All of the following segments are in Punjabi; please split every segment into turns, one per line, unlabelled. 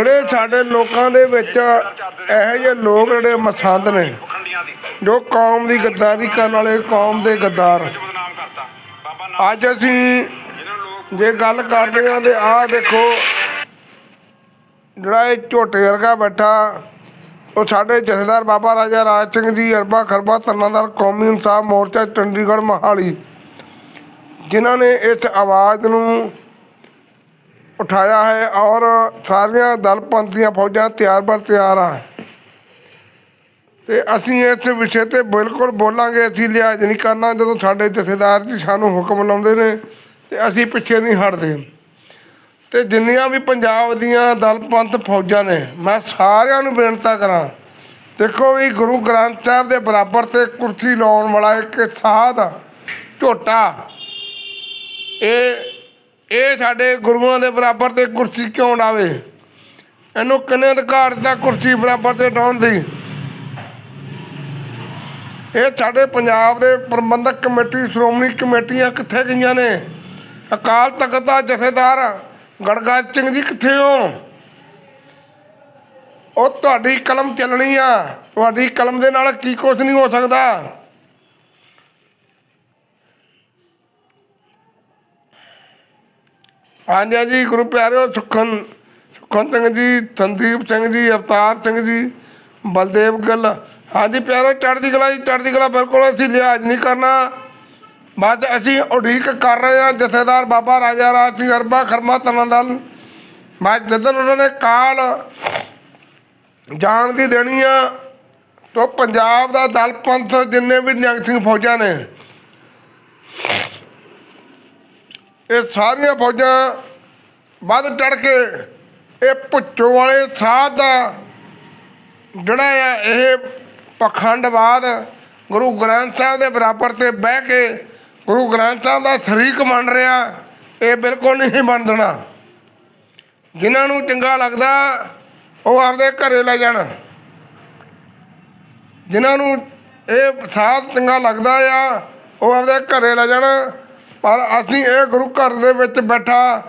ਜਿਹੜੇ ਸਾਡੇ ਲੋਕਾਂ ਦੇ ਵਿੱਚ ਇਹੋ ਜਿਹੇ ਲੋਕ ਜਿਹੜੇ ਮਸੰਦ ਨੇ, ਜੋ ਕੌਮ ਦੀ ਗੱਦਾਰੀ ਕਰਨ ਵਾਲੇ, ਕੌਮ ਦੇ ਗੱਦਾਰ। ਅੱਜ ਅਸੀਂ ਜੇ ਗੱਲ ਕਰਦੇ ਹਾਂ ਤੇ ਆਹ ਦੇਖੋ, ਜਿਹੜਾ ਇਹ ਝੋਟੇ ਵਰਗਾ ਬੈਠਾ, ਉਹ ਸਾਡੇ ਜਥੇਦਾਰ ਬਾਬਾ ਰਾਜਾ ਰਾਜ ਸਿੰਘ ਜੀ, ਅਰਬਾ ਖਰਬਾ ਤਰਨਾਦਾਰ ਕੌਮੀ ਇਨਸਾਫ ਮੋਰਚਾ ਚੰਡੀਗੜ੍ਹ ਮਹਾਲੀ, ਜਿਨ੍ਹਾਂ ਨੇ ਇਸ ਆਵਾਜ਼ ਨੂੰ ਉਠਾਇਆ ਹੈ ਔਰ ਸਾਰੀਆਂ ਦਲਪੰਥ ਦੀਆਂ ਫੌਜਾਂ ਤਿਆਰ ਬਰ ਤਿਆਰ ਆ। ਤੇ ਅਸੀਂ ਇਸ ਵਿਸ਼ੇ ਤੇ ਬਿਲਕੁਲ ਬੋਲਾਂਗੇ, ਅਸੀਂ ਲਿਹਾਜ਼ ਨਹੀਂ ਕਰਨਾ ਜਦੋਂ ਸਾਡੇ ਜਥੇਦਾਰ ਜੀ ਸਾਨੂੰ ਹੁਕਮ ਲਾਉਂਦੇ ਨੇ ਤੇ ਅਸੀਂ ਪਿੱਛੇ ਨਹੀਂ ਹਟਦੇ। ਤੇ ਜਿੰਨੀਆਂ ਵੀ ਪੰਜਾਬ ਦੀਆਂ ਦਲਪੰਥ ਫੌਜਾਂ ਨੇ, ਮੈਂ ਸਾਰਿਆਂ ਨੂੰ ਬੇਨਤੀ ਕਰਾਂ, ਦੇਖੋ ਵੀ ਗੁਰੂ ਗ੍ਰੰਥ ਸਾਹਿਬ ਦੇ ਬਰਾਬਰ ਤੇ ਕੁਰਸੀ ਲਾਉਣ ਵਾਲਾ ਇੱਕ ਸਾਧ ਝੋਟਾ। ਇਹ ਇਹ ਸਾਡੇ ਗੁਰੂਆਂ ਦੇ ਬਰਾਬਰ ਤੇ ਕੁਰਸੀ ਕਿਉਂ ਡਾਵੇ ਇਹਨੂੰ ਕਿੰਨੇ ਅਧਿਕਾਰ ਦਿੱਤਾ ਕੁਰਸੀ ਬਰਾਬਰ ਤੇ ਡਾਉਣ ਦੀ? ਇਹ ਸਾਡੇ ਪੰਜਾਬ ਦੇ ਪ੍ਰਬੰਧਕ ਕਮੇਟੀ, ਸ਼੍ਰੋਮਣੀ ਕਮੇਟੀਆਂ ਕਿੱਥੇ ਗਈਆਂ ਨੇ? ਅਕਾਲ ਤਖਤ ਦਾ ਜਥੇਦਾਰ ਗੜਗਾ ਸਿੰਘ ਜੀ ਕਿੱਥੇ ਹੋ? ਉਹ ਤੁਹਾਡੀ ਕਲਮ ਚੱਲਣੀ ਆ। ਤੁਹਾਡੀ ਕਲਮ ਦੇ ਨਾਲ ਕੀ ਕੁਝ ਨਹੀਂ ਹੋ ਸਕਦਾ। ਹਾਂਜੀ ਹਾਂਜੀ, ਗੁਰੂ ਪਿਆਰਿਓ, ਸੁਖਨ ਸੁਖਨ ਸਿੰਘ ਜੀ, ਸੰਦੀਪ ਸਿੰਘ ਜੀ, ਅਵਤਾਰ ਸਿੰਘ ਜੀ, ਬਲਦੇਵ ਗਿੱਲ। ਹਾਂਜੀ ਪਿਆਰੇ ਚੜ੍ਹਦੀ ਕਲਾ ਜੀ, ਚੜ੍ਹਦੀ ਕਲਾ ਬਿਲਕੁਲ ਅਸੀਂ ਲਿਹਾਜ਼ ਨਹੀਂ ਕਰਨਾ। ਬਸ ਅਸੀਂ ਉਡੀਕ ਕਰ ਰਹੇ ਹਾਂ, ਜਥੇਦਾਰ ਬਾਬਾ ਰਾਜਾ ਰਾਜ ਸਿੰਘ ਅਰਬਾ ਖਰਮਾ ਤਨਦਲ ਬਸ ਜਦੋਂ ਉਹਨਾਂ ਨੇ ਕਾਲ ਜਾਣ ਦੀ ਦੇਣੀ ਆ, ਤੋ ਪੰਜਾਬ ਦਾ ਦਲ ਪੰਥ ਜਿੰਨੇ ਵੀ ਨਿਹੰਗ ਸਿੰਘ ਫੌਜਾਂ ਨੇ ਇਹ ਸਾਰੀਆਂ ਫੌਜਾਂ ਵੱਧ ਚੜ ਕੇ ਇਹ ਭੁੱਚੋ ਵਾਲੇ ਸਾਧ ਦਾ ਜਿਹੜਾ ਆ, ਇਹ ਪਖੰਡਵਾਦ ਗੁਰੂ ਗ੍ਰੰਥ ਸਾਹਿਬ ਦੇ ਬਰਾਬਰ ਤੇ ਬਹਿ ਕੇ ਗੁਰੂ ਗ੍ਰੰਥ ਸਾਹਿਬ ਦਾ ਸ਼ਰੀਕ ਮੰਨ ਰਿਹਾ, ਇਹ ਬਿਲਕੁਲ ਨਹੀਂ ਬਣ ਦੇਣਾ। ਜਿਨ੍ਹਾਂ ਨੂੰ ਚੰਗਾ ਲੱਗਦਾ, ਉਹ ਆਪਦੇ ਘਰੇ ਲੈ ਜਾਣ। ਜਿਨ੍ਹਾਂ ਨੂੰ ਇਹ ਸਾਧ ਚੰਗਾ ਲੱਗਦਾ ਆ, ਉਹ ਆਪਦੇ ਘਰੇ ਲੈ ਜਾਣ। ਪਰ ਅਸੀਂ ਇਹ ਗੁਰੂ ਘਰ ਦੇ ਵਿੱਚ ਬੈਠਾ,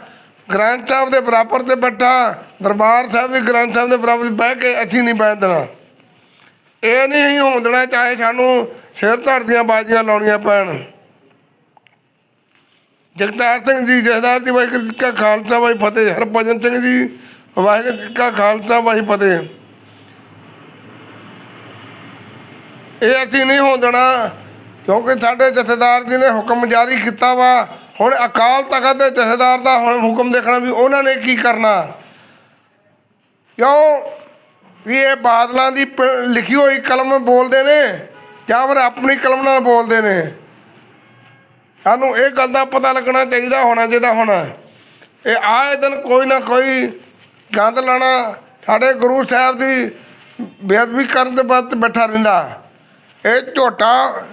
ਗ੍ਰੰਥ ਸਾਹਿਬ ਦੇ ਬਰਾਬਰ ਤੇ ਬੈਠਾ, ਦਰਬਾਰ ਸਾਹਿਬ ਦੇ ਗ੍ਰੰਥ ਸਾਹਿਬ ਦੇ ਬਰਾਬਰ ਬਹਿ ਕੇ ਅਸੀਂ ਨਹੀਂ ਬੈਠ ਦੇਣਾ। ਇਹ ਨਹੀਂ ਅਸੀਂ ਦੇਣਾ ਚਾਹੇ ਸਾਨੂੰ ਸਿਰ ਧੜ ਦੀਆਂ ਬਾਜ਼ੀਆਂ ਲਾਉਣੀਆਂ ਪੈਣ। ਜਗਤਾਰ ਸਿੰਘ ਜੀ ਜਹਦਾਰ ਜੀ ਵਾਹਿਗੁਰੂ ਜੀ ਕਾ ਖਾਲਸਾ, ਵਾਹਿ ਫਤਿਹ। ਹਰਭਜਨ ਸਿੰਘ ਜੀ, ਵਾਹਿਗੁਰੂ ਜੀ ਕਾ ਖਾਲਸਾ, ਵਾਹਿ ਫਤਿਹ। ਇਹ ਅਸੀਂ ਨਹੀਂ ਹੋਣ ਦੇਣਾ। ਕਿਉਂਕਿ ਸਾਡੇ ਜਥੇਦਾਰ ਜੀ ਨੇ ਹੁਕਮ ਜਾਰੀ ਕੀਤਾ ਵਾ। ਹੁਣ ਅਕਾਲ ਤਖਤ ਦੇ ਜਥੇਦਾਰ ਦਾ ਹੁਣ ਹੁਕਮ ਦੇਖਣਾ ਵੀ ਉਹਨਾਂ ਨੇ ਕੀ ਕਰਨਾ। ਕਿਉਂ? ਵੀ ਇਹ ਬਾਦਲਾਂ ਦੀ ਪ- ਲਿਖੀ ਹੋਈ ਕਲਮ ਬੋਲਦੇ ਨੇ ਜਾਂ ਫਿਰ ਆਪਣੀ ਕਲਮ ਨਾਲ ਬੋਲਦੇ ਨੇ? ਸਾਨੂੰ ਇਹ ਗੱਲ ਦਾ ਪਤਾ ਲੱਗਣਾ ਚਾਹੀਦਾ ਹੋਣਾ ਚਾਹੀਦਾ ਹੋਣਾ। ਇਹ ਆਏ ਦਿਨ ਕੋਈ ਨਾ ਕੋਈ ਗੰਦ ਲਾਣਾ ਸਾਡੇ ਗੁਰੂ ਸਾਹਿਬ ਦੀ ਬੇਅਦਬੀ ਕਰਨ ਦੇ ਬਾਅਦ ਬੈਠਾ ਰਹਿੰਦਾ। ਇਹ ਝੋਟਾ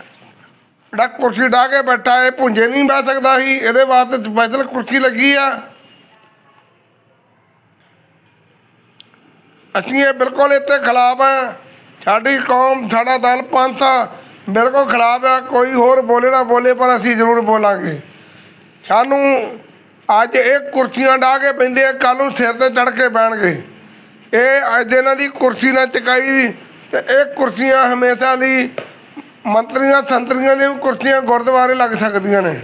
ਜਿਹੜਾ ਕੁਰਸੀ ਢਾ ਕੇ ਬੈਠਾ, ਇਹ ਭੁੰਜੇ ਨਹੀਂ ਬਹਿ ਸਕਦਾ ਸੀ, ਇਹਦੇ ਵਾਸਤੇ ਸਪੈਸ਼ਲ ਕੁਰਸੀ ਲੱਗੀ ਆ। ਅਸੀਂ ਇਹ ਬਿਲਕੁਲ ਇੱਥੇ ਖਿਲਾਫ ਆ। ਸਾਡੀ ਕੌਮ, ਸਾਡਾ ਦਲ ਪੰਥ ਆ, ਬਿਲਕੁਲ ਖਿਲਾਫ ਆ, ਕੋਈ ਹੋਰ ਬੋਲੇ ਨਾ ਬੋਲੇ, ਪਰ ਅਸੀਂ ਜ਼ਰੂਰ ਬੋਲਾਂਗੇ। ਸਾਨੂੰ ਅੱਜ ਇਹ ਕੁਰਸੀਆਂ ਢਾ ਕੇ ਪੈਂਦੇ ਆ ਕੱਲ ਨੂੰ ਸਿਰ ਤੇ ਚੜ ਕੇ ਬਹਿਣਗੇ। ਇਹ ਅੱਜ ਇਹਨਾਂ ਦੀ ਕੁਰਸੀ ਨਾ ਚਕਾਈ, ਤੇ ਇਹ ਕੁਰਸੀਆਂ ਹਮੇਸ਼ਾ ਲਈ ਮੰਤਰੀਆਂ, ਸੰਤਰੀਆਂ ਦੀਆਂ ਕੁਰਸੀਆਂ ਗੁਰਦੁਆਰੇ ਲੱਗ ਸਕਦੀਆਂ ਨੇ।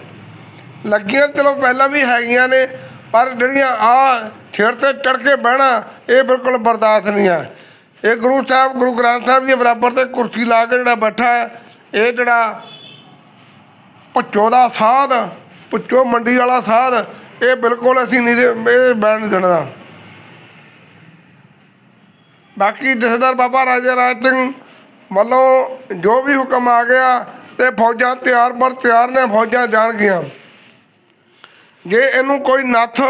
ਲੱਗੀਆਂ ਚਲੋ ਪਹਿਲਾਂ ਵੀ ਹੈਗੀਆਂ ਨੇ, ਪਰ ਜਿਹੜੀਆਂ ਆ ਸਿਰ ਤੇ ਚੜ ਕੇ ਬਹਿਣਾ, ਇਹ ਬਿਲਕੁਲ ਬਰਦਾਸ਼ਤ ਨਹੀਂ ਆ। ਇਹ ਗੁਰੂ ਸਾਹਿਬ, ਗੁਰੂ ਗ੍ਰੰਥ ਸਾਹਿਬ ਦੇ ਬਰਾਬਰ ਤੇ ਕੁਰਸੀ ਲਾ ਕੇ ਜਿਹੜਾ ਬੈਠਾ ਹੈ, ਇਹ ਜਿਹੜਾ ਭੁੱਚੋ ਦਾ ਸਾਧ, ਭੁੱਚੋ ਮੰਡੀ ਵਾਲਾ ਸਾਧ, ਇਹ ਬਿਲਕੁਲ ਅਸੀਂ ਨਹੀਂ ਇਹ ਬੈਣ ਨਹੀਂ ਦੇਣਾ। ਬਾਕੀ ਜਥੇਦਾਰ ਬਾਬਾ ਰਾਜਾ ਰਾਜ ਸਿੰਘ ਵੱਲੋਂ ਜੋ ਵੀ ਹੁਕਮ ਆ ਗਿਆ ਤੇ ਫੌਜਾਂ ਤਿਆਰ ਬਰ ਤਿਆਰ ਨੇ, ਫੌਜਾਂ ਜਾਣ ਗਈਆਂ। ਜੇ ਇਹਨੂੰ ਕੋਈ ਨੱਥ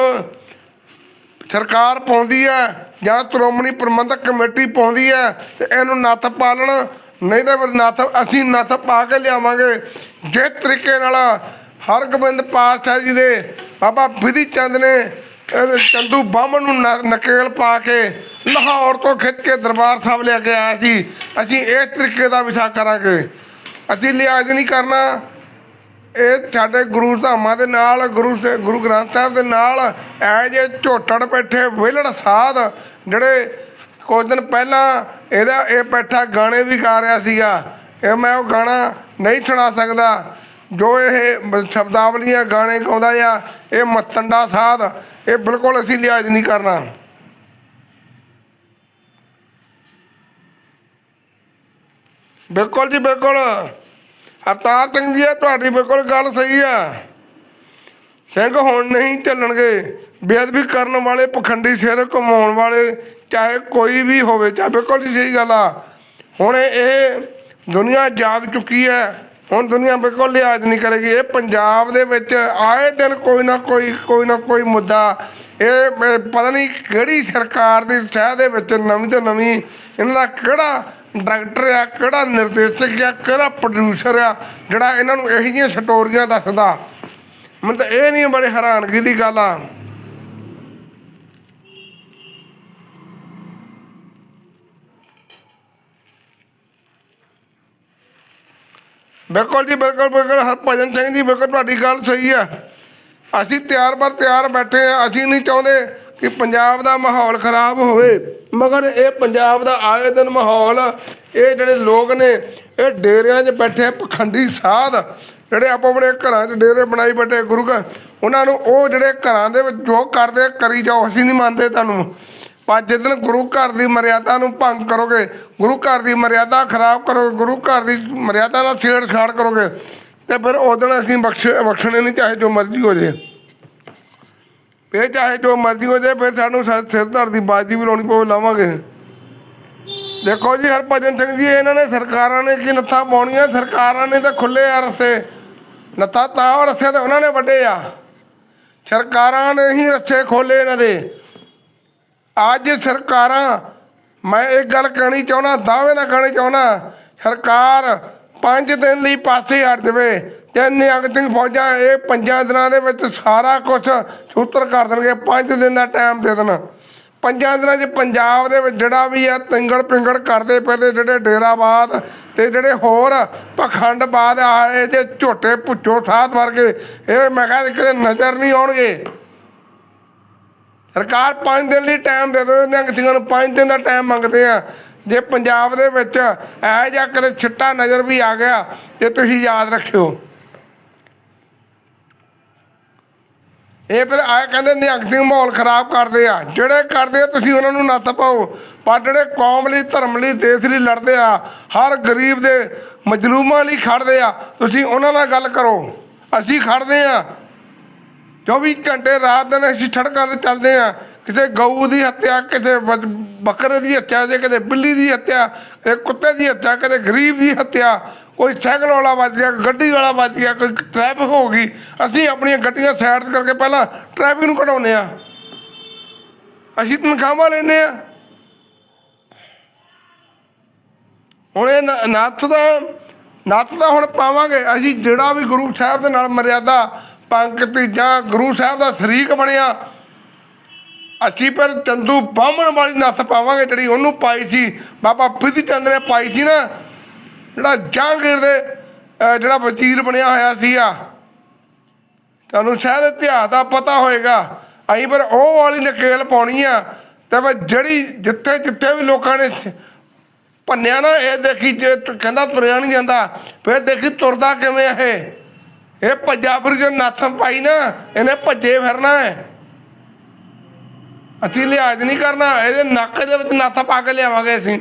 ਸਰਕਾਰ ਪਾਉਂਦੀ ਹੈ ਜਾਂ ਸ਼੍ਰੋਮਣੀ ਪ੍ਰਬੰਧਕ ਕਮੇਟੀ ਪਾਉਂਦੀ ਹੈ ਤੇ ਇਹਨੂੰ ਨੱਥ ਪਾਲਣ, ਨਹੀਂ ਤਾਂ ਫਿਰ ਨੱਥ, ਅਸੀਂ ਨੱਥ ਪਾ ਕੇ ਲਿਆਵਾਂਗੇ। ਜਿਸ ਤਰੀਕੇ ਨਾਲ ਹਰਗੋਬਿੰਦ ਪਾਤਸ਼ਾਹ ਜੀ ਦੇ ਬਾਬਾ ਵਿਧੀ ਚੰਦ ਨੇ ਚੰਦੂ ਬਾਹਮਣ ਨੂੰ ਨ- ਨਕੇਲ ਪਾ ਕੇ ਲਾਹੌਰ ਤੋਂ ਖਿੱਚ ਕੇ ਦਰਬਾਰ ਸਾਹਿਬ ਲੈ ਕੇ ਆਇਆ ਸੀ। ਅਸੀਂ ਇਸ ਤਰੀਕੇ ਦਾ ਵਿਸ਼ਾ ਕਰਾਂਗੇ। ਅਸੀਂ ਲਿਹਾਜ਼ ਨਹੀਂ ਕਰਨਾ। ਇਹ ਸਾਡੇ ਗੁਰੂ ਧਾਮਾਂ ਦੇ ਨਾਲ, ਗੁਰੂ ਸ- ਗੁਰੂ ਗ੍ਰੰਥ ਸਾਹਿਬ ਦੇ ਨਾਲ ਐ ਜੇ ਝੋਟੜ ਬੈਠੇ ਵਿਹਲੜ ਸਾਧ ਜਿਹੜੇ ਕੁਝ ਦਿਨ ਪਹਿਲਾਂ ਇਹਦਾ, ਇਹ ਬੈਠਾ ਗਾਣੇ ਵੀ ਗਾ ਰਿਹਾ ਸੀਗਾ। ਇਹ ਮੈਂ ਉਹ ਗਾਣਾ ਨਹੀਂ ਸੁਣਾ ਸਕਦਾ। ਜੋ ਇਹ ਸ਼ਬਦਾਵਲੀਆਂ ਗਾਣੇ ਗਾਉਂਦਾ ਆ, ਇਹ ਮੱਤੰਡਾ ਸਾਧ, ਇਹ ਬਿਲਕੁਲ ਅਸੀਂ ਲਿਹਾਜ਼ ਨਹੀਂ ਕਰਨਾ। ਬਿਲਕੁਲ ਜੀ ਬਿਲਕੁਲ। ਅਵਤਾਰ ਸਿੰਘ ਜੀ, ਇਹ ਤੁਹਾਡੀ ਬਿਲਕੁਲ ਗੱਲ ਸਹੀ ਆ। ਸਿੰਘ ਹੁਣ ਨਹੀਂ ਚੱਲਣਗੇ। ਬੇਅਦਬੀ ਕਰਨ ਵਾਲੇ, ਪਖੰਡੀ ਸਿਰ ਘੁਮਾਉਣ ਵਾਲੇ, ਚਾਹੇ ਕੋਈ ਵੀ ਹੋਵੇ, ਚਾਹੇ ਬਿਲਕੁਲ ਜੀ ਸਹੀ ਗੱਲ ਆ। ਹੁਣ ਇਹ ਦੁਨੀਆ ਜਾਗ ਚੁੱਕੀ ਹੈ। ਹੁਣ ਦੁਨੀਆ ਬਿਲਕੁਲ ਲਿਹਾਜ਼ ਨਹੀਂ ਕਰੇਗੀ। ਇਹ ਪੰਜਾਬ ਦੇ ਵਿੱਚ ਆਏ ਦਿਨ ਕੋਈ ਨਾ ਕੋਈ ਕੋਈ ਨਾ ਕੋਈ ਮੁੱਦਾ, ਇਹ ਪਤਾ ਨਹੀਂ ਕਿਹੜੀ ਸਰਕਾਰ ਦੀ ਸਹਿ ਦੇ ਵਿੱਚ ਨਵੀਂ ਤੋਂ ਨਵੀਂ ਇਹਨਾਂ ਦਾ ਕਿਹੜਾ ਡਾਇਰੈਕਟਰ ਆ, ਕਿਹੜਾ ਨਿਰਦੇਸ਼ਕ ਆ, ਕਿਹੜਾ ਪ੍ਰੋਡਿਊਸਰ ਆ, ਜਿਹੜਾ ਇਹਨਾਂ ਨੂੰ ਇਹੋ ਜਿਹੀਆਂ ਸਟੋਰੀਆਂ ਦੱਸਦਾ। ਮੈਨੂੰ ਤਾਂ ਇਹ ਨਹੀਂ ਬੜੇ ਹੈਰਾਨਗੀ ਦੀ ਗੱਲ ਆ। ਬਿਲਕੁਲ ਜੀ, ਬਿਲਕੁਲ ਬਿਲਕੁਲ, ਹਰਭਜਨ ਸਿੰਘ ਜੀ, ਬਿਲਕੁਲ ਤੁਹਾਡੀ ਗੱਲ ਸਹੀ ਆ। ਅਸੀਂ ਤਿਆਰ ਬਰ ਤਿਆਰ ਬੈਠੇ ਆ, ਅਸੀਂ ਨਹੀਂ ਚਾਹੁੰਦੇ ਕਿ ਪੰਜਾਬ ਦਾ ਮਾਹੌਲ ਖਰਾਬ ਹੋਵੇ, ਮਗਰ ਇਹ ਪੰਜਾਬ ਦਾ ਆਏ ਦਿਨ ਮਾਹੌਲ, ਇਹ ਜਿਹੜੇ ਲੋਕ ਨੇ, ਇਹ ਡੇਰਿਆਂ 'ਚ ਬੈਠੇ ਪਖੰਡੀ ਸਾਧ, ਜਿਹੜੇ ਆਪੋ ਆਪਣੇ ਘਰਾਂ 'ਚ ਡੇਰੇ ਬਣਾਈ ਬੈਠੇ ਗੁਰੂ ਘਰ, ਉਹਨਾਂ ਨੂੰ ਉਹ ਜਿਹੜੇ ਘਰਾਂ ਦੇ ਵਿੱਚ ਜੋ ਕਰਦੇ ਕਰੀ ਜਾਓ, ਅਸੀਂ ਨਹੀਂ ਮੰਨਦੇ ਤੁਹਾਨੂੰ। ਪਰ ਜਿੱਦਣ ਗੁਰੂ ਘਰ ਦੀ ਮਰਿਆਦਾ ਨੂੰ ਭੰਗ ਕਰੋਗੇ, ਗੁਰੂ ਘਰ ਦੀ ਮਰਿਆਦਾ ਖਰਾਬ ਕਰੋਗੇ, ਗੁਰੂ ਘਰ ਦੀ ਮਰਿਆਦਾ ਨਾਲ ਛੇੜਛਾੜ ਕਰੋਗੇ, ਤੇ ਫਿਰ ਉਦੋਂ ਅਸੀਂ ਬਖਸ਼, ਬਖਸ਼ਣੇ ਨਹੀਂ, ਚਾਹੇ ਜੋ ਮਰਜ਼ੀ ਹੋ ਜੇ ਫਿਰ ਚਾਹੇ ਜੋ ਮਰਜ਼ੀ ਹੋ ਜਾਏ, ਫਿਰ ਸਾਨੂੰ ਸ- ਸਿਰ ਧੜ ਦੀ ਬਾਜੀ ਵੀ ਲਾਉਣੀ ਪਵੇ, ਲਾਵਾਂਗੇ। ਦੇਖੋ ਜੀ, ਹਰਭਜਨ ਸਿੰਘ ਜੀ, ਇਹਨਾਂ ਨੇ ਸਰਕਾਰਾਂ ਨੇ ਕੀ ਨੱਥਾਂ ਪਾਉਣੀਆਂ? ਸਰਕਾਰਾਂ ਨੇ ਤਾਂ ਖੁੱਲੇ ਆ ਰਸਤੇ। ਨੱਥਾ ਤਾਂ ਉਹ ਰਸਤੇ ਤੇ ਉਹਨਾਂ ਨੇ ਵੱਡੇ ਆ। ਸਰਕਾਰਾਂ ਨੇ ਹੀ ਰੱਸੇ ਖੋਲੇ ਇਹਨਾਂ ਦੇ। ਅੱਜ ਸਰਕਾਰਾਂ, ਮੈਂ ਇਹ ਗੱਲ ਕਹਿਣੀ ਚਾਹੁੰਦਾ, ਦਾਅਵੇ ਨਾਲ ਕਹਿਣੀ ਚਾਹੁੰਦਾ, ਸਰਕਾਰ ਪੰਜ ਦਿਨ ਲਈ ਪਾਸੇ ਹਟ ਜਾਵੇ ਤੇ ਨਿਹੰਗ ਸਿੰਘ ਫੌਜਾਂ, ਇਹ ਪੰਜਾਂ ਦਿਨਾਂ ਦੇ ਵਿੱਚ ਸਾਰਾ ਕੁਝ ਸੂਤਰ ਕਰ ਦੇਣਗੇ, ਪੰਜ ਦਿਨ ਦਾ ਟਾਈਮ ਦੇ ਦੇਣ। ਪੰਜਾਂ ਦਿਨਾਂ 'ਚ ਪੰਜਾਬ ਦੇ ਵਿੱਚ ਜਿਹੜਾ ਵੀ ਆ, ਤਿੰਗੜ ਪਿੰਗੜ ਕਰਦੇ ਫਿਰਦੇ ਜਿਹੜੇ ਡੇਰਾਬਾਦ ਤੇ ਜਿਹੜੇ ਹੋਰ ਪਖੰਡਬਾਦ ਆਏ ਜੇ ਝੋਟੇ ਪੁੱਛੋ ਸਾਧ ਵਰਗੇ, ਇਹ ਮੈਂ ਕਹਿੰਦਾ ਕਿਤੇ ਨਜ਼ਰ ਨਹੀਂ ਆਉਣਗੇ। ਸਰਕਾਰ 5 ਦਿਨ ਲਈ ਟਾਈਮ ਦੇ ਦਿਓ ਨਿਹੰਗ ਸਿੰਘਾਂ ਨੂੰ 5 ਦਿਨ ਦਾ ਟਾਈਮ ਮੰਗਦੇ ਆ। ਜੇ ਪੰਜਾਬ ਦੇ ਵਿੱਚ ਇਹ ਜਿਹਾ ਕਦੇ ਛਿੱਟਾ ਨਜ਼ਰ ਵੀ ਆ ਗਿਆ, ਤੇ ਤੁਸੀਂ ਯਾਦ ਰੱਖਿਓ। ਇਹ ਫਿਰ ਆਏ ਕਹਿੰਦੇ, ਨਿਹੰਗ ਸਿੰਘ ਮਾਹੌਲ ਖਰਾਬ ਕਰਦੇ ਆ। ਜਿਹੜੇ ਕਰਦੇ ਆ, ਤੁਸੀਂ ਉਹਨਾਂ ਨੂੰ ਨੱਥ ਪਾਓ। ਪਰ ਜਿਹੜੇ ਕੌਮ ਲਈ, ਧਰਮ ਲਈ, ਦੇਸ਼ ਲਈ ਲੜਦੇ ਆ, ਹਰ ਗਰੀਬ ਦੇ ਮਜਲੂਮਾਂ ਲਈ ਖੜਦੇ ਆ, ਤੁਸੀਂ ਉਹਨਾਂ ਨਾਲ ਗੱਲ ਕਰੋ। ਅਸੀਂ ਖੜਦੇ ਆ। 24 ਘੰਟੇ ਰਾਤ ਦਿਨ ਅਸੀਂ ਸੜਕਾਂ ਤੇ ਚੱਲਦੇ ਆ ਕਿਸੇ ਗਊ ਦੀ ਹੱਤਿਆ, ਕਿਸੇ ਬੱਕਰੇ ਦੀ ਹੱਤਿਆ, ਜੇ ਕਿਤੇ ਬਿੱਲੀ ਦੀ ਹੱਤਿਆ ਕਿਤੇ ਕੁੱਤੇ ਦੀ ਹੱਤਿਆ ਕਿਤੇ ਗਰੀਬ ਦੀ ਹੱਤਿਆ, ਕੋਈ ਸਾਈਕਲ ਵਾਲਾ ਵੱਜ ਗਿਆ, ਗੱਡੀ ਵਾਲਾ ਵੱਜ ਗਿਆ, ਕੋਈ ਟ੍ਰੈਫਿਕ ਹੋ ਗਈ, ਅਸੀਂ ਆਪਣੀਆਂ ਗੱਡੀਆਂ ਸਾਈਡ ਕਰਕੇ ਪਹਿਲਾਂ ਟ੍ਰੈਫਿਕ ਨੂੰ ਘਟਾਉਂਦੇ ਆ ਅਸੀਂ ਤਨਖਾਹਾਂ ਲੈਂਦੇ ਆ ਹੁਣ ਇਹ ਨ- ਨੱਥ ਦਾ ਨੱਥ ਦਾ ਹੁਣ ਪਾਵਾਂਗੇ। ਅਸੀਂ ਜਿਹੜਾ ਵੀ ਗੁਰੂ ਸਾਹਿਬ ਦੇ ਨਾਲ ਮਰਿਆਦਾ ਪੰਕਤੀ ਜਾਂ ਗੁਰੂ ਸਾਹਿਬ ਦਾ ਸ਼ਰੀਕ ਬਣਿਆ, ਅਸੀਂ ਪਰ ਚੰਦੂ ਬਾਹਮਣ ਵਾਲੀ ਨੱਥ ਪਾਵਾਂਗੇ ਜਿਹੜੀ ਉਹਨੂੰ ਪਾਈ ਸੀ। ਬਾਬਾ ਪ੍ਰੀਤੀ ਚੰਦ ਨੇ ਪਾਈ ਸੀ ਨਾ, ਜਿਹੜਾ ਜਹਾਂਗੀਰ ਦੇ ਜਿਹੜਾ ਵਜ਼ੀਰ ਬਣਿਆ ਹੋਇਆ ਸੀ ਆ ਤੁਹਾਨੂੰ ਸ਼ਾਇਦ ਇਤਿਹਾਸ ਦਾ ਪਤਾ ਹੋਏਗਾ, ਅਸੀਂ ਪਰ ਉਹ ਵਾਲੀ ਨਕੇਲ ਪਾਉਣੀ ਆ। ਤੇ ਫਿਰ ਜਿਹੜੀ ਜਿੱਥੇ ਜਿੱਥੇ ਵੀ ਲੋਕਾਂ ਨੇ ਭੰਨਿਆ ਨਾ, ਇਹ ਦੇਖੀ ਜੇ ਕਹਿੰਦਾ ਤੁਰਿਆ ਨਹੀਂ ਜਾਂਦਾ, ਫਿਰ ਦੇਖੀ ਤੁਰਦਾ ਕਿਵੇਂ ਇਹ? ਇਹ ਭੱਜਾ ਫਿਰ ਜੋ ਨੱਥ ਪਾਈ ਨਾ, ਇਹਨੇ ਭੱਜੇ ਫਿਰਨਾ ਹੈ। ਅਸੀਂ ਲਿਹਾਜ਼ ਨਹੀਂ ਕਰਨਾ, ਇਹਦੇ ਨੱਕ ਦੇ ਵਿੱਚ ਨੱਥ ਪਾ ਕੇ ਲਿਆਵਾਂਗੇ ਅਸੀਂ।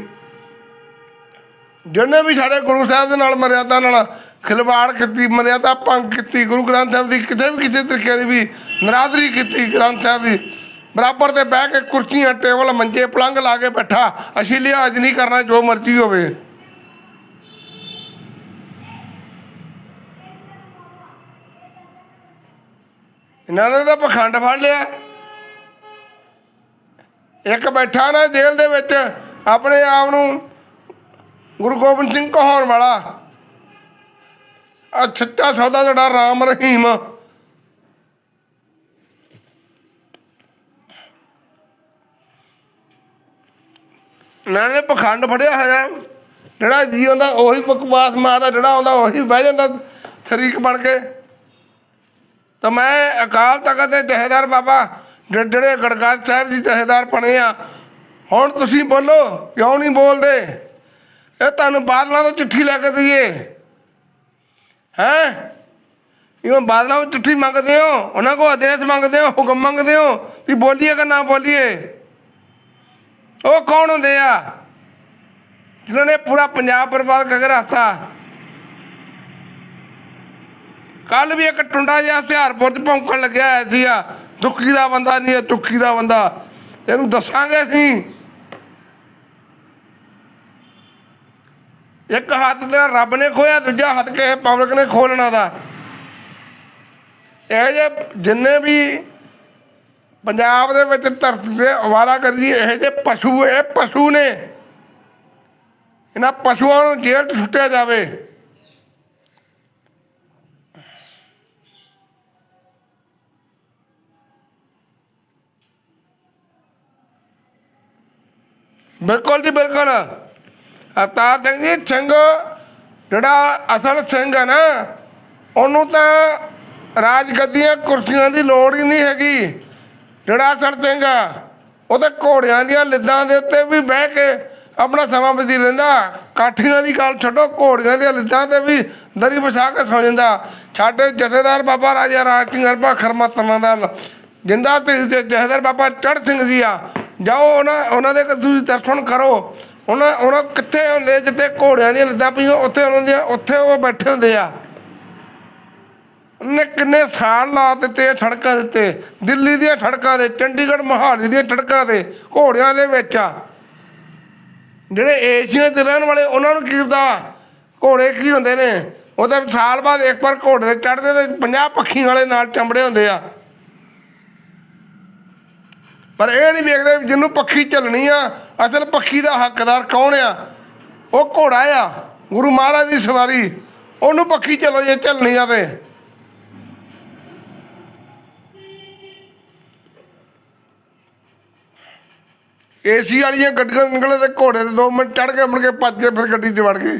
ਜਿਹਨੇ ਵੀ ਸਾਡੇ ਗੁਰੂ ਸਾਹਿਬ ਦੇ ਨਾਲ ਮਰਿਆਦਾ ਨਾਲ ਖਿਲਵਾੜ ਕੀਤੀ ਮਰਿਆਦਾ ਭੰਗ ਕੀਤੀ, ਗੁਰੂ ਗ੍ਰੰਥ ਸਾਹਿਬ ਦੀ ਕਿਤੇ ਵੀ ਕਿਸੇ ਤਰੀਕੇ ਦੀ ਵੀ ਨਰਾਦਰੀ ਕੀਤੀ ਗ੍ਰੰਥ ਸਾਹਿਬ ਦੀ। ਬਰਾਬਰ ਤੇ ਬਹਿ ਕੇ ਕੁਰਸੀਆਂ, ਟੇਬਲ, ਮੰਜੇ ਪਲੰਗ ਲਾ ਕੇ ਬੈਠਾ, ਅਸੀਂ ਲਿਹਾਜ਼ ਨਹੀਂ ਕਰਨਾ, ਜੋ ਮਰਜ਼ੀ ਹੋਵੇ। ਇਹਨਾਂ ਨੇ ਤਾਂ ਪਖੰਡ ਫੜ ਲਿਆ। ਇੱਕ ਬੈਠਾ ਨਾ ਜੇਲ੍ਹ ਦੇ ਵਿੱਚ, ਆਪਣੇ ਆਪ ਨੂੰ ਗੁਰੂ ਗੋਬਿੰਦ ਸਿੰਘ ਕਹਾਉਣ ਵਾਲਾ। ਆ ਸੱਚਾ ਸੌਦਾ ਜਿਹੜਾ ਰਾਮ ਰਹੀਮ। ਇਹਨਾਂ ਨੇ ਪਖੰਡ ਫੜਿਆ ਹੋਇਆ। ਜਿਹੜਾ ਜੀ ਆਉਂਦਾ ਉਹੀ ਬਕਵਾਸ ਮਾਰਦਾ, ਜਿਹੜਾ ਆਉਂਦਾ ਉਹੀ ਬਹਿ ਜਾਂਦਾ ਸ਼ਰੀਕ ਬਣ ਕੇ। ਤਾਂ ਮੈਂ ਅਕਾਲ ਤਖਤ ਦੇ ਜਹੇਦਾਰ ਬਾਬਾ ਜਿਹ- ਜਿਹੜੇ ਗੜਗਾਜ ਸਾਹਿਬ ਜੀ ਜਹੇਦਾਰ ਬਣੇ ਆ। ਹੁਣ ਤੁਸੀਂ ਬੋਲੋ, ਕਿਉਂ ਨਹੀਂ ਬੋਲਦੇ? ਇਹ ਤੁਹਾਨੂੰ ਬਾਦਲਾਂ ਤੋਂ ਚਿੱਠੀ ਲੈ ਕੇ ਦਈਏ। ਹੈ? ਇਹ ਬਾਦਲਾਂ ਤੋਂ ਚਿੱਠੀ ਮੰਗਦੇ ਹੋ? ਉਹਨਾਂ ਕੋਲ ਆਦੇਸ਼ ਮੰਗਦੇ ਹੋ, ਹੁਕਮ ਮੰਗਦੇ ਹੋ ਕਿ ਬੋਲੀਏ ਕਿ ਨਾ ਬੋਲੀਏ? ਉਹ ਕੌਣ ਹੁੰਦੇ ਆ? ਜਿਨ੍ਹਾਂ ਨੇ ਪੂਰਾ ਪੰਜਾਬ ਬਰਬਾਦ ਕਰਕੇ ਰੱਖਤਾ। ਕੱਲ ਵੀ ਇੱਕ ਟੁੰਡਾ ਜਿਹਾ ਹਥਿਆਰਪੁਰ ਚ ਭੌਂਕਣ ਲੱਗਿਆ ਹੋਇਆ ਸੀਗਾ। ਦੁੱਖੀ ਦਾ ਬੰਦਾ ਨਹੀਂ ਹੈ ਦੁੱਖੀ ਦਾ ਬੰਦਾ। ਇਹਨੂੰ ਦੱਸਾਂਗੇ ਅਸੀਂ। ਇੱਕ ਹੱਥ ਤੇਰਾ ਰੱਬ ਨੇ ਖੋਇਆ ਦੂਜਾ ਹੱਥ ਕਿਸੇ ਪਬਲਿਕ ਨੇ ਖੋਲਣਾ ਦਾ। ਇਹ ਜੇ ਜਿੰਨੇ ਵੀ ਪੰਜਾਬ ਦੇ ਵਿੱਚ ਧਰਤੀ ਤੇ ਅਵਾਰਾ ਕਰਦੀ ਇਹ ਜੇ ਪਸ਼ੂ, ਇਹ ਪਸ਼ੂ ਨੇ। ਇਹਨਾਂ ਪਸ਼ੂਆਂ ਨੂੰ ਜੇਲ੍ਹ 'ਚ ਸੁੱਟਿਆ ਜਾਵੇ। ਬਿਲਕੁਲ ਜੀ ਬਿਲਕੁਲ। ਅਵਤਾਰ ਸਿੰਘ ਜੀ, ਸਿੰਘ ਜਿਹੜਾ ਅਸਲ ਸਿੰਘ ਹੈ ਨਾ, ਉਹਨੂੰ ਤਾਂ ਰਾਜ ਗੱਦੀਆਂ ਕੁਰਸੀਆਂ ਦੀ ਲੋੜ ਹੀ ਨਹੀਂ ਹੈਗੀ। ਜਿਹੜਾ ਅਸਲ ਸਿੰਘ ਆ, ਉਹ ਤਾਂ ਘੋੜਿਆਂ ਦੀਆਂ ਲਿੱਦਾਂ ਦੇ ਉੱਤੇ ਵੀ ਬਹਿ ਕੇ ਆਪਣਾ ਸਮਾਂ ਬਤੀ ਲੈਂਦਾ ਕਾਠੀਆਂ ਦੀ ਗੱਲ ਛੱਡੋ, ਘੋੜੀਆਂ ਦੀਆਂ ਲਿੱਦਾਂ ਤੇ ਵੀ ਦਰੀ ਵਿਛਾ ਕੇ ਸੌ ਜਾਂਦਾ। ਸਾਡੇ ਜਥੇਦਾਰ ਬਾਬਾ ਰਾਜਾ ਰਾਜ ਸਿੰਘ ਅਰਬਾ ਖਰਮਾ ਤਨਾ ਦਾ ਜਿੰਦਾ ਤੇ ਜਥੇਦਾਰ ਬਾਬਾ ਚੜ ਸਿੰਘ ਜੀ ਆ ਜਾਓ, ਉਹਨਾਂ ਉਹਨਾਂ ਦੇ ਤੁਸੀਂ ਦਰਸ਼ਨ ਕਰੋ। ਉਹਨਾਂ ਉਹਨਾਂ ਕਿੱਥੇ ਹੁੰਦੇ ਜਿੱਥੇ ਘੋੜਿਆਂ ਦੀਆਂ ਲਿੱਦਾਂ ਪਈਆਂ, ਉੱਥੇ ਉਹਨਾਂ ਦੀਆਂ, ਉੱਥੇ ਉਹ ਬੈਠੇ ਹੁੰਦੇ ਆ। ਉਹਨੇ ਕਿੰਨੇ ਸਾਲ ਲਾ ਦਿੱਤੇ ਸੜਕਾਂ ਦਿੱਤੇ ਦਿੱਲੀ ਦੀਆਂ ਸੜਕਾਂ ਦੇ, ਚੰਡੀਗੜ੍ਹ, ਮੋਹਾਲੀ ਦੀਆਂ ਸੜਕਾਂ ਤੇ ਘੋੜਿਆਂ ਦੇ ਵਿੱਚ ਆ। ਜਿਹੜੇ ਏਸ਼ੀਆ ਦੇ ਰਹਿਣ ਵਾਲੇ, ਉਹਨਾਂ ਨੂੰ ਕੀ ਹੁੰਦਾ? ਘੋੜੇ ਕੀ ਹੁੰਦੇ ਨੇ? ਉਹ ਤਾਂ ਸਾਲ ਬਾਅਦ ਇੱਕ ਵਾਰ ਘੋੜੇ ਤੇ ਚੜਦੇ ਤੇ 50 ਪੱਖੀ ਵਾਲੇ ਨਾਲ ਚੰਬੜੇ ਹੁੰਦੇ ਆ। ਪਰ ਇਹ ਨਹੀਂ ਵੇਖਦੇ ਜਿਹਨੂੰ ਪੱਖੀ ਚੱਲਣੀ ਆ, ਅਸਲ ਪੱਖੀ ਦਾ ਹੱਕਦਾਰ ਕੌਣ ਆ? ਉਹ ਘੋੜਾ ਆ, ਗੁਰੂ ਮਹਾਰਾਜ ਦੀ ਸਵਾਰੀ, ਉਹਨੂੰ ਪੱਖੀ ਚੱਲੋ ਜੇ ਚੱਲਣੀ ਆ ਤੇ। ਏਸੀ ਵਾਲੀਆਂ ਗੱਡੀਆਂ ਨਿਕਲੇ ਤੇ ਘੋੜੇ ਤੇ 2 ਮਿੰਟ ਚੜ ਕੇ ਮੁੜ ਕੇ ਭੱਜ ਕੇ ਫਿਰ ਗੱਡੀ 'ਚ ਵੜ ਗਏ।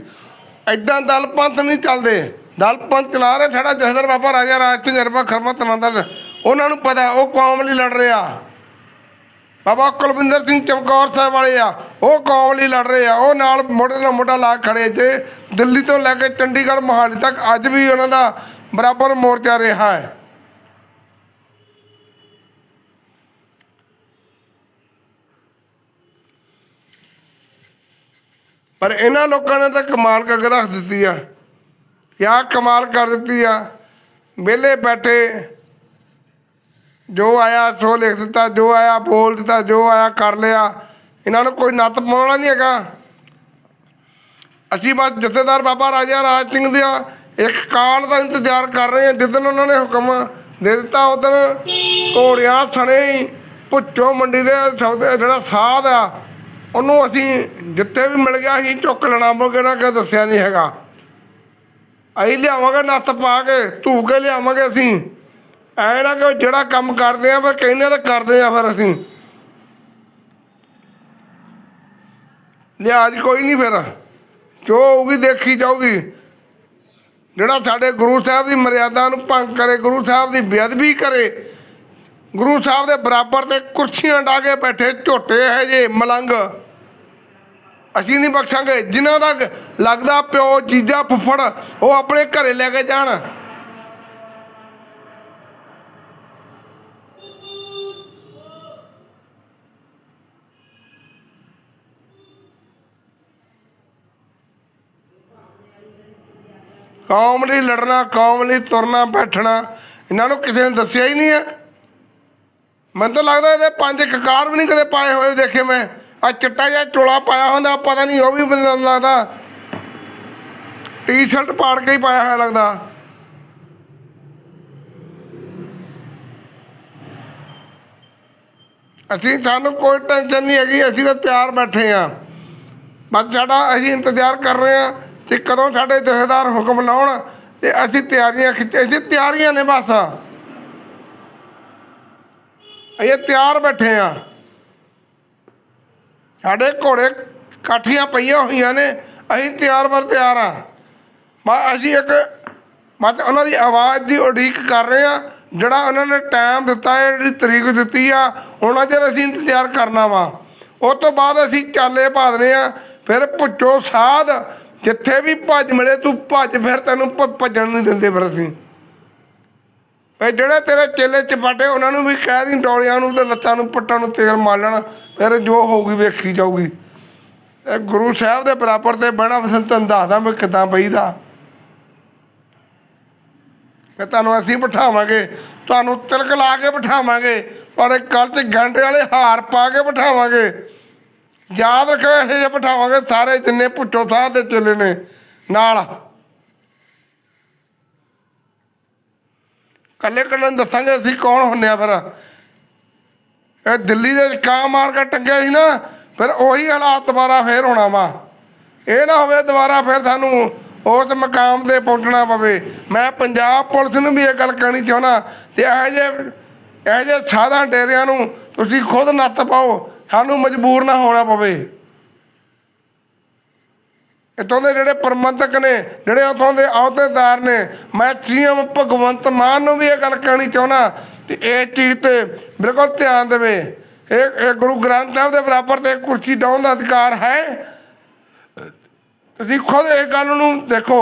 ਐਦਾਂ ਦਲ ਪੰਥ ਨਹੀਂ ਚੱਲਦੇ। ਦਲ ਪੰਥ ਚਲਾ ਰਿਹਾ, ਸਾਡਾ ਜਹਦਰ ਬਾਬਾ ਰਾਜਾ ਰਾਜ ਸਿੰਘ ਅਰਬਾ ਖਰਮਾ ਤਨੰਦਲ ਉਹਨਾਂ ਨੂੰ ਪਤਾ, ਉਹ ਕੌਮ ਲਈ ਲੜ ਰਿਹਾ। ਬਾਬਾ ਕੁਲਵਿੰਦਰ ਸਿੰਘ ਚਮਕੌਰ ਸਾਹਿਬ ਵਾਲੇ ਆ, ਉਹ ਕੌਮ ਲਈ ਲੜ ਰਹੇ ਆ, ਉਹ ਨਾਲ ਮੋਢੇ ਨਾਲ ਮੋਢਾ ਲਾ ਕੇ ਖੜੇ ਤੇ ਦਿੱਲੀ ਤੋਂ ਲੈ ਕੇ ਚੰਡੀਗੜ੍ਹ ਮੋਹਾਲੀ ਤੱਕ ਅੱਜ ਵੀ ਉਹਨਾਂ ਦਾ ਬਰਾਬਰ ਮੋਰਚਾ ਰਿਹਾ ਹੈ। ਪਰ ਇਹਨਾਂ ਲੋਕਾਂ ਨੇ ਤਾਂ ਕਮਾਲ ਕਰਕੇ ਰੱਖ ਦਿੱਤੀ ਆ, ਕਿਆ ਕਮਾਲ ਕਰ ਦਿੱਤੀ ਆ, ਵਿਹਲੇ ਬੈਠੇ ਜੋ ਆਇਆ, ਸੋ ਲਿਖ ਦਿੱਤਾ, ਜੋ ਆਇਆ, ਬੋਲ ਦਿੱਤਾ, ਜੋ ਆਇਆ, ਕਰ ਲਿਆ। ਇਹਨਾਂ ਨੂੰ ਕੋਈ ਨੱਤ ਪਾਉਣਾ ਨਹੀਂ ਹੈਗਾ। ਅਸੀਂ ਬਸ ਜਥੇਦਾਰ ਬਾਬਾ ਰਾਜਾ ਰਾਜ ਸਿੰਘ ਦੇ ਇੱਕ ਕਾਲ ਦਾ ਇੰਤਜ਼ਾਰ ਕਰ ਰਹੇ ਹਾਂ। ਜਿੱਦਣ ਉਹਨਾਂ ਨੇ ਹੁਕਮ ਦੇ ਦਿੱਤਾ ਉਦੋਂ ਘੋੜਿਆਂ ਸਣੇ ਹੀ ਭੁੱਚੋ ਮੰਡੀ ਦੇ ਸੌਦੇ ਜਿਹੜਾ ਸਾਧ ਆ, ਉਹਨੂੰ ਅਸੀਂ ਜਿੱਥੇ ਵੀ ਮਿਲ ਗਿਆ ਅਸੀਂ ਚੁੱਕ ਲੈਣਾ। ਬੋਗੇ ਕਿ ਦੱਸਿਆ ਨਹੀਂ ਹੈਗਾ। ਅਸੀਂ ਲਿਆਵਾਂਗੇ ਨੱਥ ਪਾ ਕੇ, ਧੂ ਕੇ ਲਿਆਵਾਂਗੇ ਅਸੀਂ। ਐ ਨਾ ਕਿ ਜਿਹੜਾ ਕੰਮ ਕਰਦੇ ਆ, ਫਿਰ ਕਹਿੰਦੇ ਤਾਂ ਕਰਦੇ ਆ ਫਿਰ ਅਸੀਂ। ਲਿਹਾਜ਼ ਕੋਈ ਨਹੀਂ ਫਿਰ। ਜੋ ਹੋਊਗੀ ਦੇਖੀ ਜਾਊਗੀ। ਜਿਹੜਾ ਸਾਡੇ ਗੁਰੂ ਸਾਹਿਬ ਦੀ ਮਰਿਆਦਾ ਨੂੰ ਭੰਗ ਕਰੇ, ਗੁਰੂ ਸਾਹਿਬ ਦੀ ਬੇਅਦਬੀ ਕਰੇ, ਗੁਰੂ ਸਾਹਿਬ ਦੇ ਬਰਾਬਰ ਤੇ ਕੁਰਸੀਆਂ ਢਾ ਕੇ ਬੈਠੇ, ਝੋਟੇ ਹੈ ਜੇ ਮਲੰਗ। ਅਸੀਂ ਨਹੀਂ ਬਖਸ਼ਾਂਗੇ। ਜਿਨ੍ਹਾਂ ਦਾ ਲੱਗਦਾ ਪਿਓ, ਜੀਜਾ, ਫੁੱਫੜ, ਉਹ ਆਪਣੇ ਘਰੇ ਲੈ ਕੇ ਜਾਣ। ਕੌਮ ਲਈ ਲੜਨਾ ਕੌਮ ਲਈ ਤੁਰਨਾ, ਬੈਠਣਾ, ਇਹਨਾਂ ਨੂੰ ਕਿਸੇ ਨੇ ਦੱਸਿਆ ਹੀ ਨਹੀਂ ਹੈ। ਮੈਨੂੰ ਤਾਂ ਲੱਗਦਾ ਇਹਦੇ ਪੰਜ ਕਕਾਰ ਵੀ ਨਹੀਂ ਕਦੇ ਪਾਏ ਹੋਏ, ਦੇਖੇ ਮੈਂ। ਆ ਚਿੱਟਾ ਜਿਹਾ ਚੋਲਾ ਪਾਇਆ ਹੁੰਦਾ, ਪਤਾ ਨਹੀਂ ਉਹ ਵੀ ਮੈਨੂੰ ਲੱਗਦਾ। ਟੀ-ਸ਼ਰਟ ਪਾੜ ਕੇ ਹੀ ਪਾਇਆ ਹੋਇਆ ਲੱਗਦਾ। ਅਸੀਂ, ਸਾਨੂੰ ਕੋਈ ਟੈਨਸ਼ਨ ਨਹੀਂ ਹੈਗੀ, ਅਸੀਂ ਤਾਂ ਤਿਆਰ ਬੈਠੇ ਆ ਬਸ ਸਾਡਾ ਅਸੀਂ ਇੰਤਜ਼ਾਰ ਕਰ ਰਹੇ ਆ ਕਿ ਕਦੋਂ ਸਾਡੇ ਜਥੇਦਾਰ ਹੁਕਮ ਲਾਉਣ ਤੇ ਅਸੀਂ ਤਿਆਰੀਆਂ ਖਿੱਚ ਅਸੀਂ ਤਿਆਰੀਆਂ ਨੇ ਬਸ। ਅਸੀਂ ਤਿਆਰ ਬੈਠੇ ਆ। ਸਾਡੇ ਘੋੜੇ ਕਾਠੀਆਂ ਪਈਆਂ ਹੋਈਆਂ ਨੇ, ਅਸੀਂ ਤਿਆਰ ਬਰ ਤਿਆਰ ਆ। ਮੈਂ ਅਸੀਂ ਇੱਕ ਮੈਂ ਉਹਨਾਂ ਦੀ ਆਵਾਜ਼ ਦੀ ਉਡੀਕ ਕਰ ਰਹੇ ਆ, ਜਿਹੜਾ ਉਹਨਾਂ ਨੇ ਟਾਈਮ ਦਿੱਤਾ ਹੈ, ਜਿਹੜੀ ਤਰੀਕ ਦਿੱਤੀ ਆ, ਉਹਨਾਂ ਚਿਰ ਅਸੀਂ ਇੰਤਜ਼ਾਰ ਕਰਨਾ ਵਾ। ਉਸ ਤੋਂ ਬਾਅਦ ਅਸੀਂ ਚਾਲੇ ਪਾਦਨੇ ਆ, ਫਿਰ ਪੁੱਛੋ ਸਾਧ ਜਿੱਥੇ ਵੀ ਭੱਜ ਮਿਲੇ, ਤੂੰ ਭੱਜ, ਫਿਰ ਤੈਨੂੰ ਭੱਜਣ ਨਹੀਂ ਦਿੰਦੇ ਫਿਰ ਅਸੀਂ। ਇਹ ਜਿਹੜੇ ਤੇਰੇ ਚੇਲੇ ਚਪਾਟੇ ਉਹਨਾਂ ਨੂੰ ਵੀ ਕਹਿ ਦੀ, ਡੋਲਿਆਂ ਨੂੰ ਤੇ ਲੱਤਾਂ ਨੂੰ, ਪੱਟਾਂ ਨੂੰ ਤੇਲ ਮਾਰ ਲੈਣਾ, ਫਿਰ ਜੋ ਹੋਊਗੀ ਵੇਖੀ ਜਾਊਗੀ। ਇਹ ਗੁਰੂ ਸਾਹਿਬ ਦੇ ਬਰਾਬਰ ਤੇ ਬਹਿਣਾ ਵਸੰਤਨ ਦੱਸਦਾ ਮੈਂ ਕਿਦਾਂ ਬਈਦਾ। ਕਿ ਤੁਹਾਨੂੰ ਅਸੀਂ ਬਿਠਾਵਾਂਗੇ, ਤੁਹਾਨੂੰ ਤਿਲਕ ਲਾ ਕੇ ਬਿਠਾਵਾਂਗੇ, ਪਰ ਇਹ ਕੱਲ ਚ ਗੰਢੇ ਵਾਲੇ ਹਾਰ ਪਾ ਕੇ ਬਿਠਾਵਾਂਗੇ। ਯਾਦ ਰੱਖਿਓ, ਇਹ ਜੇ ਬਿਠਾਵਾਂਗੇ, ਸਾਰੇ ਜਿੰਨੇ ਪੁੱਟੋ ਸਾਹ ਦੇ ਚੇਲੇ ਨੇ, ਨਾਲ। ਕੱਲੇ ਕੱਲੇ ਨੂੰ ਦੱਸਾਂਗੇ ਅਸੀਂ ਕੌਣ ਹੁੰਨੇ ਆ ਫਿਰ। ਇਹ ਦਿੱਲੀ ਦੇ ਵਿੱਚ ਕਾਂ ਮਾਰ ਕੇ ਟੰਗਿਆ ਸੀ ਨਾ, ਫਿਰ ਉਹੀ ਹਾਲਾਤ ਦੁਬਾਰਾ ਫੇਰ ਹੋਣਾ ਵਾ। ਇਹ ਨਾ ਹੋਵੇ ਦੁਬਾਰਾ ਫਿਰ ਸਾਨੂੰ ਉਸ ਮਕਾਮ ਤੇ ਪਹੁੰਚਣਾ ਪਵੇ। ਮੈਂ ਪੰਜਾਬ ਪੁਲਿਸ ਨੂੰ ਵੀ ਇਹ ਗੱਲ ਕਹਿਣੀ ਚਾਹੁੰਦਾ, ਤੇ ਇਹੋ ਜਿਹੇ ਇਹੋ ਜਿਹੇ ਸਾਧਾਂ ਡੇਰਿਆਂ ਨੂੰ ਤੁਸੀਂ ਖੁਦ ਨੱਥ ਪਾਓ। ਸਾਨੂੰ ਮਜਬੂਰ ਨਾ ਹੋਣਾ ਪਵੇ। ਇੱਥੋਂ ਦੇ ਜਿਹੜੇ ਪ੍ਰਬੰਧਕ ਨੇ, ਜਿਹੜੇ ਉੱਥੋਂ ਦੇ ਅਹੁਦੇਦਾਰ ਨੇ, ਮੈਂ ਸੀਐਮ ਭਗਵੰਤ ਮਾਨ ਨੂੰ ਵੀ ਇਹ ਗੱਲ ਕਹਿਣੀ ਚਾਹੁੰਦਾ ਕਿ ਇਹ ਚੀਜ਼ ਤੇ ਬਿਲਕੁਲ ਧਿਆਨ ਦੇਵੇ। ਇਹ ਇਹ ਗੁਰੂ ਗ੍ਰੰਥ ਸਾਹਿਬ ਦੇ ਬਰਾਬਰ ਤੇ ਕੁਰਸੀ ਡਾਉਣ ਦਾ ਅਧਿਕਾਰ ਹੈ। ਤੁਸੀਂ ਖੁਦ ਇਹ ਗੱਲ ਨੂੰ ਦੇਖੋ।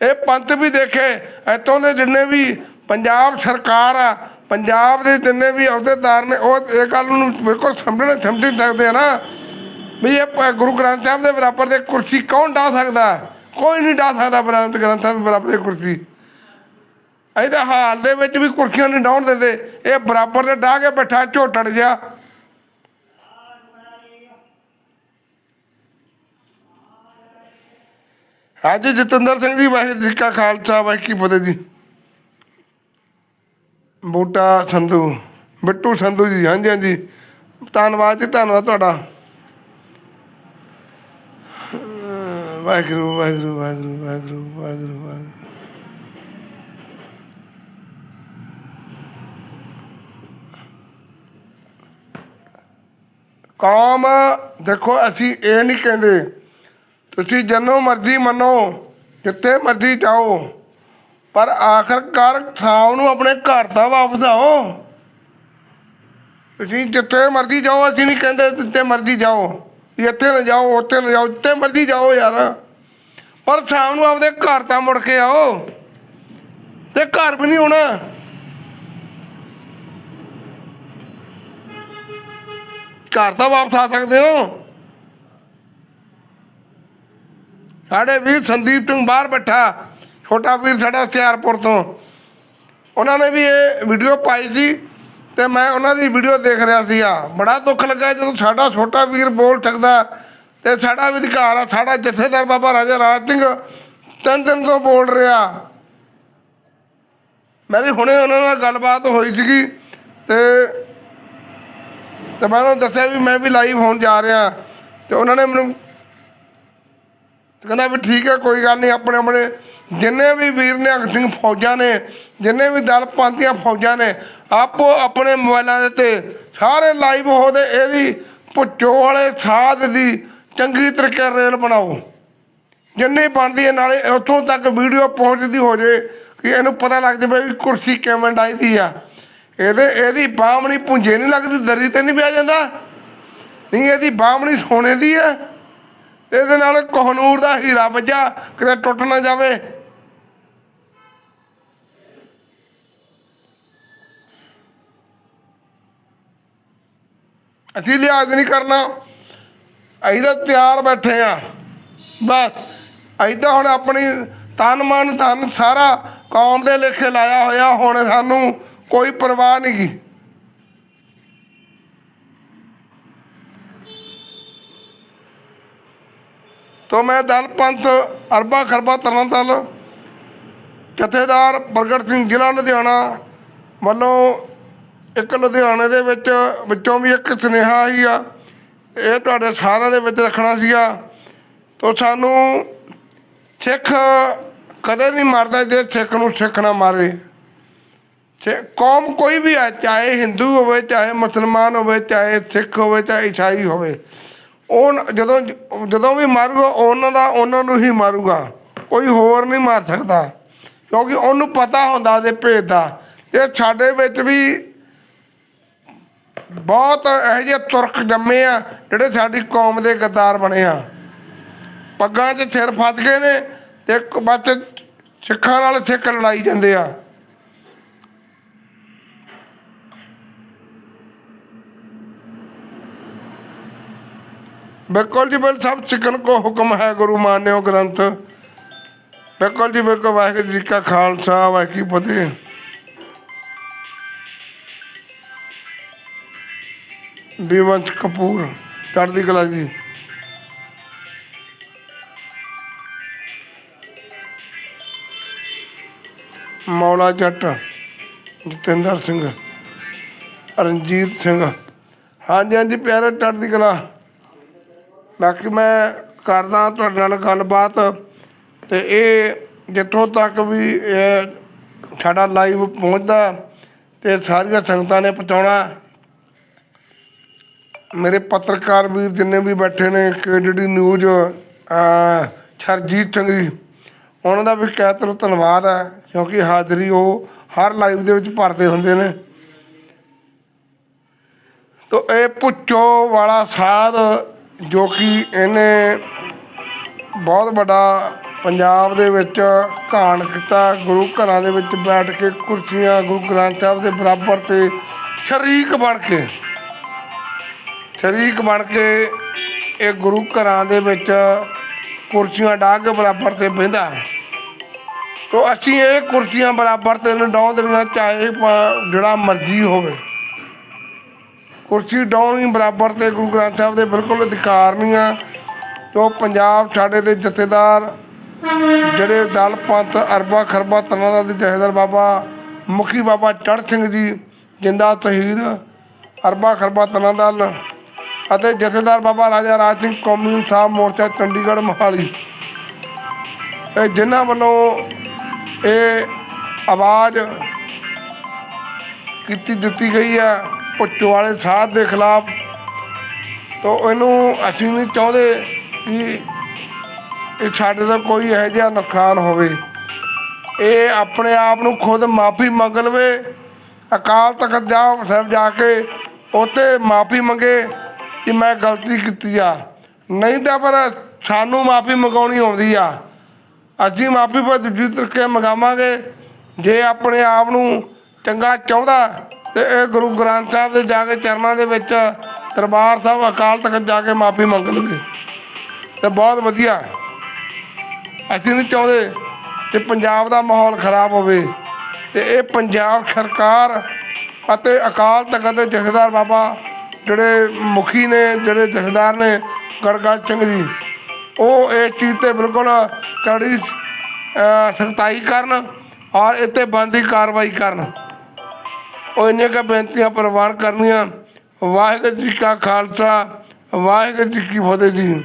ਇਹ ਪੰਥ ਵੀ ਦੇਖੇ, ਇੱਥੋਂ ਦੇ ਜਿੰਨੇ ਵੀ ਪੰਜਾਬ ਸਰਕਾਰ ਆ ਪੰਜਾਬ ਦੇ ਜਿੰਨੇ ਵੀ ਅਹੁਦੇਦਾਰ ਨੇ, ਉਹ ਇਹ ਗੱਲ ਨੂੰ ਬਿਲਕੁਲ ਸਮਝਣ, ਸਮਝ ਨਹੀਂ ਸਕਦੇ ਆ ਨਾ ਵੀ ਇਹ ਗੁਰੂ ਗ੍ਰੰਥ ਸਾਹਿਬ ਦੇ ਬਰਾਬਰ ਤੇ ਕੁਰਸੀ ਕੌਣ ਢਾ ਸਕਦਾ? ਕੋਈ ਨਹੀਂ ਢਾ ਸਕਦਾ ਗ੍ਰੰਥ ਗ੍ਰੰਥ ਸਾਹਿਬ ਦੇ ਬਰਾਬਰ ਤੇ ਕੁਰਸੀ। ਅਸੀਂ ਤਾਂ ਹਾਲ ਦੇ ਵਿੱਚ ਵੀ ਕੁਰਸੀਆਂ ਨਹੀਂ ਡਾਉਣ ਦਿੰਦੇ। ਇਹ ਬਰਾਬਰ ਤੇ ਢਾ ਕੇ ਬੈਠਾ ਝੋਟੜ ਜਿਹਾ। ਅੱਜ ਜਤਿੰਦਰ ਸਿੰਘ ਜੀ, ਵਾਹਿਗੁਰੂ ਜੀ ਕਾ ਖਾਲਸਾ, ਵਾਹਿਗੁਰੂ ਕੀ ਫਤਿਹ ਜੀ। ਬੂਟਾ ਸੰਧੂ, ਬਿੱਟੂ ਸੰਧੂ ਜੀ, ਹਾਂਜੀ ਹਾਂਜੀ। ਧੰਨਵਾਦ ਜੀ, ਧੰਨਵਾਦ ਤੁਹਾਡਾ। ਵਾਹਿਗੁਰੂ ਵਾਹਿਗੁਰੂ ਵਾਹਿਗੁਰੂ ਵਾਹਿਗੁਰੂ ਵਾਹਿਗੁਰੂ ਵਾਹਿਗੁਰੂ। ਕੌਮ, ਦੇਖੋ, ਅਸੀਂ ਇਹ ਨਹੀਂ ਕਹਿੰਦੇ, ਤੁਸੀਂ ਜਨੋ ਮਰਜ਼ੀ ਮੰਨੋ, ਜਿੱਥੇ ਮਰਜ਼ੀ ਜਾਓ। ਪਰ ਆਖਰਕਾਰ ਸ਼ਾਮ ਨੂੰ ਆਪਣੇ ਘਰ ਤਾਂ ਵਾਪਸ ਆਓ। ਤੁਸੀਂ ਜਿੱਥੇ ਮਰਜ਼ੀ ਜਾਓ, ਅਸੀਂ ਨਹੀਂ ਕਹਿੰਦੇ ਜਿੱਥੇ ਮਰਜ਼ੀ ਜਾਓ। ਇੱਥੇ ਨਾ ਜਾਓ, ਉੱਥੇ ਨਾ ਜਾਓ, ਜਿੱਥੇ ਮਰਜ਼ੀ ਜਾਓ ਯਾਰ। ਪਰ ਸ਼ਾਮ ਨੂੰ ਆਪਦੇ ਘਰ ਤਾਂ ਮੁੜ ਕੇ ਆਓ। ਤੇ ਘਰ ਵੀ ਨਹੀਂ ਹੋਣਾ। ਘਰ ਤਾਂ ਵਾਪਸ ਆ ਸਕਦੇ ਹੋ। ਸਾਡੇ ਵੀਰ ਸੰਦੀਪ ਸਿੰਘ ਬਾਹਰ ਬੈਠਾ। ਛੋਟਾ ਵੀਰ ਸਾਡਾ ਹੁਸ਼ਿਆਰਪੁਰ ਤੋਂ। ਉਹਨਾਂ ਨੇ ਵੀ ਇਹ ਵੀਡੀਓ ਪਾਈ ਸੀ ਤੇ ਮੈਂ ਉਹਨਾਂ ਦੀ ਵੀਡੀਓ ਦੇਖ ਰਿਹਾ ਸੀਗਾ ਬੜਾ ਦੁੱਖ ਲੱਗਾ ਜਦੋਂ ਸਾਡਾ ਛੋਟਾ ਵੀਰ ਬੋਲ ਸਕਦਾ ਤੇ ਸਾਡਾ ਵੀ ਅਧਿਕਾਰ ਆ, ਸਾਡਾ ਜਥੇਦਾਰ ਬਾਬਾ ਰਾਜਾ ਰਾਜ ਸਿੰਘ ਤਿੰਨ ਦਿਨ ਤੋਂ ਬੋਲ ਰਿਹਾ। ਮੇਰੀ ਹੁਣੇ ਉਹਨਾਂ ਨਾਲ ਗੱਲਬਾਤ ਹੋਈ ਸੀਗੀ ਤੇ ਤੇ ਮੈਂ ਉਹਨਾਂ ਨੂੰ ਦੱਸਿਆ ਵੀ ਮੈਂ ਵੀ ਲਾਈਵ ਹੋਣ ਜਾ ਰਿਹਾ। ਤੇ ਉਹਨਾਂ ਨੇ ਮੈਨੂੰ ਕਹਿੰਦਾ ਵੀ ਠੀਕ ਹੈ, ਕੋਈ ਗੱਲ ਨਹੀਂ ਆਪਣੇ ਆਪਣੇ ਜਿੰਨੇ ਵੀ ਵੀਰ ਨਿਹੰਗ ਸਿੰਘ ਫੌਜਾਂ ਨੇ, ਜਿੰਨੇ ਵੀ ਦਲ ਪੰਥੀਆਂ ਫੌਜਾਂ ਨੇ, ਆਪੋ ਆਪਣੇ ਮੋਬਾਈਲਾਂ ਦੇ ਤੇ ਸਾਰੇ ਲਾਈਵ ਹੋਦੇ ਇਹਦੀ ਭੁੱਚੋ ਵਾਲੇ ਸਾਧ ਦੀ ਚੰਗੀ ਤਰੀਕੇ ਰੇਲ ਬਣਾਓ। ਜਿੰਨੀ ਬਣਦੀ ਹੈ ਨਾਲੇ ਉੱਥੋਂ ਤੱਕ ਵੀਡੀਓ ਪਹੁੰਚਦੀ ਹੋ ਜੇ, ਕਿ ਇਹਨੂੰ ਪਤਾ ਲੱਗ ਜਾਵੇ ਵੀ ਕੁਰਸੀ ਕਿਵੇਂ ਡਾਈਦੀ ਆ। ਇਹਦੇ, ਇਹਦੀ ਬਾਹਮਣੀ ਪੁੰਜੇ ਨਹੀਂ ਲੱਗਦੀ, ਦਰੀ ਤੇ ਨਹੀਂ ਪਿਆ ਜਾਂਦਾ। ਨਹੀਂ, ਇਹਦੀ ਬਾਹਮਣੀ ਸੋਨੇ ਦੀ ਆ। ਇਹਦੇ ਨਾਲ ਕੋਹਨੂਰ ਦਾ ਹੀਰਾ ਵੱਜਾ, ਕਿਤੇ ਟੁੱਟ ਨਾ ਜਾਵੇ। ਅਸੀਂ ਲਿਹਾਜ਼ ਨਹੀਂ ਕਰਨਾ। ਅਸੀਂ ਤਾਂ ਤਿਆਰ ਬੈਠੇ ਆ। ਬਸ, ਅਸੀਂ ਤਾਂ ਹੁਣ ਆਪਣੀ ਤਨ ਮਨ ਧਨ ਸਾਰਾ ਕੌਮ ਦੇ ਲੇਖੇ ਲਾਇਆ ਹੋਇਆ, ਹੁਣ ਸਾਨੂੰ ਕੋਈ ਪਰਵਾਹ ਨਹੀਂ ਗੀ। ਤੋ ਮੈਂ ਦਲ ਪੰਥ ਅਰਬਾ ਖਰਬਾ ਤਰਨ ਦਲ ਜਥੇਦਾਰ ਪ੍ਰਗਟ ਸਿੰਘ, ਜ਼ਿਲ੍ਹਾ ਲੁਧਿਆਣਾ ਵੱਲੋਂ ਇੱਕ ਲੁਧਿਆਣੇ ਦੇ ਵਿੱਚ ਵਿੱਚੋਂ ਵੀ ਇੱਕ ਸੁਨੇਹਾ ਹੀ ਆ। ਇਹ ਤੁਹਾਡੇ ਸਾਰਿਆਂ ਦੇ ਵਿੱਚ ਰੱਖਣਾ ਸੀਗਾ। ਤੋ ਸਾਨੂੰ ਸਿੱਖ ਕਦੇ ਨਹੀਂ ਮਰਦਾ ਜੇ ਸਿੱਖ ਨੂੰ ਸਿੱਖ ਨਾ ਮਾਰੇ। ਸਿ- ਕੌਮ ਕੋਈ ਵੀ ਹੈ ਚਾਹੇ ਹਿੰਦੂ ਹੋਵੇ, ਚਾਹੇ ਮੁਸਲਮਾਨ ਹੋਵੇ, ਚਾਹੇ ਸਿੱਖ ਹੋਵੇ, ਚਾਹੇ ਈਸਾਈ ਹੋਵੇ, ਉਹ ਜਦੋਂ ਜਦੋਂ ਵੀ ਮਾਰੂਗਾ, ਉਹਨਾਂ ਦਾ, ਉਹਨਾਂ ਨੂੰ ਹੀ ਮਾਰੂਗਾ। ਕੋਈ ਹੋਰ ਨਹੀਂ ਮਾਰ ਸਕਦਾ। ਕਿਉਂਕਿ ਉਹਨੂੰ ਪਤਾ ਹੁੰਦਾ ਉਹਦੇ ਭੇਦ ਦਾ। ਇਹ ਸਾਡੇ ਵਿੱਚ ਵੀ ਬਹੁਤ ਇਹੋ ਜਿਹੇ ਤੁਰਕ ਜੰਮੇ ਆ ਜਿਹੜੇ ਸਾਡੀ ਕੌਮ ਦੇ ਗਦਾਰ ਬਣੇ ਆ। ਪੱਗਾਂ 'ਚ ਸਿਰ ਫਸ ਗਏ ਨੇ ਤੇ ਇੱਕ ਬਸ ਸਿੱਖਾਂ ਨਾਲ ਸਿੱਖ ਲੜਾਈ ਜਾਂਦੇ ਆ। ਬਿਲਕੁਲ ਜੀ ਬਿਲ ਸਭ ਸਿੱਖਣ ਕੋ ਹੁਕਮ ਹੈ ਗੁਰੂ ਮਾਨਿਓ ਗ੍ਰੰਥ। ਬਿਲਕੁਲ ਜੀ ਬਿਲਕੁਲ ਵਾਹਿਗੁਰੂ ਜੀ ਕਾ ਖਾਲਸਾ, ਵਾਹਿਗੁਰੂ ਫਤਿਹ। ਬੀਵੰਸ਼ ਕਪੂਰ, ਚੜ੍ਹਦੀ ਕਲਾ ਜੀ। ਮੌਲਾ ਜੱਟ, ਜਤਿੰਦਰ ਸਿੰਘ, ਰਣਜੀਤ ਸਿੰਘ। ਹਾਂਜੀ ਹਾਂਜੀ, ਪਿਆਰੇ ਚੜ੍ਹਦੀ ਕਲਾ। ਬਾਕੀ ਮੈਂ ਕਰਦਾ ਤੁਹਾਡੇ ਨਾਲ ਗੱਲਬਾਤ ਤੇ ਇਹ ਜਿੱਥੋਂ ਤੱਕ ਵੀ ਸਾਡਾ ਲਾਈਵ ਪਹੁੰਚਦਾ ਤੇ ਸਾਰੀਆਂ ਸੰਗਤਾਂ ਨੇ ਪਹੁੰਚਾਉਣਾ। ਮੇਰੇ ਪੱਤਰਕਾਰ ਵੀਰ ਜਿੰਨੇ ਵੀ ਬੈਠੇ ਨੇ ਕੇ ਕੇਡੀਡੀ ਨਿਊਜ਼ ਸਰਜੀਤ ਸਿੰਘ ਜੀ, ਉਹਨਾਂ ਦਾ ਵੀ ਕਹਿ ਧੰਨਵਾਦ ਹੈ, ਕਿਉਂਕਿ ਹਾਜ਼ਰੀ ਉਹ ਹਰ ਲਾਈਵ ਦੇ ਵਿੱਚ ਭਰਦੇ ਹੁੰਦੇ ਨੇ। ਤੋ ਇਹ ਪੁੱਛੋ ਵਾਲਾ ਸਾਧ, ਜੋ ਕਿ ਇਹਨੇ ਬਹੁਤ ਵੱਡਾ ਪੰਜਾਬ ਦੇ ਵਿੱਚ ਘਾਣ ਕੀਤਾ, ਗੁਰੂ ਘਰਾਂ ਦੇ ਵਿੱਚ ਬੈਠ ਕੇ ਕੁਰਸੀਆਂ ਗੁਰੂ ਗ੍ਰੰਥ ਸਾਹਿਬ ਦੇ ਬਰਾਬਰ ਤੇ ਸ਼ਰੀਕ ਬਣ ਕੇ। ਸ਼ਰੀਕ ਬਣ ਕੇ ਇਹ ਗੁਰੂ ਘਰਾਂ ਦੇ ਵਿੱਚ ਕੁਰਸੀਆਂ ਡਾਹ ਕੇ ਬਰਾਬਰ ਤੇ ਬਹਿੰਦਾ ਹੈ। ਤੋ ਅਸੀਂ ਇਹ ਕੁਰਸੀਆਂ ਬਰਾਬਰ ਤੇ ਡਾਉਂ ਦੇਣੀਆਂ ਚਾਹੇ ਜਿਹੜਾ ਮਰਜ਼ੀ ਹੋਵੇ। ਕੁਰਸੀ ਡਾਉਣੀ ਬਰਾਬਰ ਤੇ ਗੁਰੂ ਗ੍ਰੰਥ ਸਾਹਿਬ ਦੇ ਬਿਲਕੁਲ ਅਧਿਕਾਰ ਨਹੀਂ ਆ। ਜੋ ਪੰਜਾਬ ਸਾਡੇ ਦੇ ਜਥੇਦਾਰ ਜਿਹੜੇ ਦਲ, ਪੰਥ, ਅਰਬਾ, ਖਰਬਾ, ਤਨਾਂ ਦਾ ਜਥੇਦਾਰ ਬਾਬਾ ਮੁਖੀ ਬਾਬਾ ਚੜ ਸਿੰਘ ਜੀ, ਜਿੰਦਾ ਸ਼ਹੀਦ ਅਰਬਾ, ਖਰਬਾ, ਤਨਾਂ ਦਲ ਅਤੇ ਜਥੇਦਾਰ ਬਾਬਾ ਰਾਜਾ ਰਾਜ ਸਿੰਘ ਕੌਮੀ ਇਨਸਾਫ ਮੋਰਚਾ ਚੰਡੀਗੜ੍ਹ ਮੋਹਾਲੀ। ਇਹ ਜਿਨ੍ਹਾਂ ਵੱਲੋਂ ਇਹ ਆਵਾਜ਼ ਕੀਤੀ ਦਿੱਤੀ ਗਈ ਹੈ ਪੁੱਛੋ ਵਾਲੇ ਸਾਧ ਦੇ ਖਿਲਾਫ, ਤੋ ਇਹਨੂੰ ਅਸੀਂ ਨਹੀਂ ਚਾਹੁੰਦੇ ਕਿ ਇਹ ਸਾਡੇ ਦਾ ਕੋਈ ਇਹੋ ਜਿਹਾ ਨੁਕਸਾਨ ਹੋਵੇ। ਇਹ ਆਪਣੇ ਆਪ ਨੂੰ ਖੁਦ ਮਾਫੀ ਮੰਗ ਲਵੇ, ਅਕਾਲ ਤਖਤ ਜਾ ਸਾਹਿਬ ਜਾ ਕੇ ਉੱਥੇ ਮਾਫੀ ਮੰਗੇ ਕਿ ਮੈਂ ਗਲਤੀ ਕੀਤੀ ਆ। ਨਹੀਂ ਤਾਂ ਪਰ ਸਾਨੂੰ ਮਾਫੀ ਮੰਗਾਉਣੀ ਆਉਂਦੀ ਆ। ਅਸੀਂ ਮਾਫੀ ਪਰ ਦੂਜੀ ਤਰੀਕੇ ਮੰਗਾਵਾਂਗੇ। ਜੇ ਆਪਣੇ ਆਪ ਨੂੰ ਚੰਗਾ ਚਾਹੁੰਦਾ ਤੇ ਇਹ ਗੁਰੂ ਗ੍ਰੰਥ ਸਾਹਿਬ ਦੇ ਜਾ ਕੇ ਚਰਨਾਂ ਦੇ ਵਿੱਚ ਦਰਬਾਰ ਸਾਹਿਬ ਅਕਾਲ ਤਖਤ ਜਾ ਕੇ ਮਾਫੀ ਮੰਗ ਲਵੇ ਤੇ ਬਹੁਤ ਵਧੀਆ। ਅਸੀਂ ਨਹੀਂ ਚਾਹੁੰਦੇ ਕਿ ਪੰਜਾਬ ਦਾ ਮਾਹੌਲ ਖਰਾਬ ਹੋਵੇ। ਤੇ ਇਹ ਪੰਜਾਬ ਸਰਕਾਰ ਅਤੇ ਅਕਾਲ ਤਖਤ ਦੇ ਜਥੇਦਾਰ ਬਾਬਾ ਜਿਹੜੇ ਮੁਖੀ ਨੇ, ਜਿਹੜੇ ਜਥੇਦਾਰ ਨੇ, ਗੜਗੜ ਸਿੰਘ ਜੀ, ਉਹ ਇਸ ਚੀਜ਼ ਤੇ ਬਿਲਕੁਲ ਕੜੀ ਸਖਤਾਈ ਕਰਨ ਔਰ ਇੱਥੇ ਬਣਦੀ ਕਾਰਵਾਈ ਕਰਨ। ਉਹ ਇੰਨੀਆਂ ਕੁ ਬੇਨਤੀਆਂ ਪ੍ਰਵਾਨ ਕਰਨੀਆਂ। ਵਾਹਿਗੁਰੂ ਜੀ ਕਾ ਖਾਲਸਾ, ਵਾਹਿਗੁਰੂ ਜੀ ਕੀ ਫਤਿਹ ਜੀ।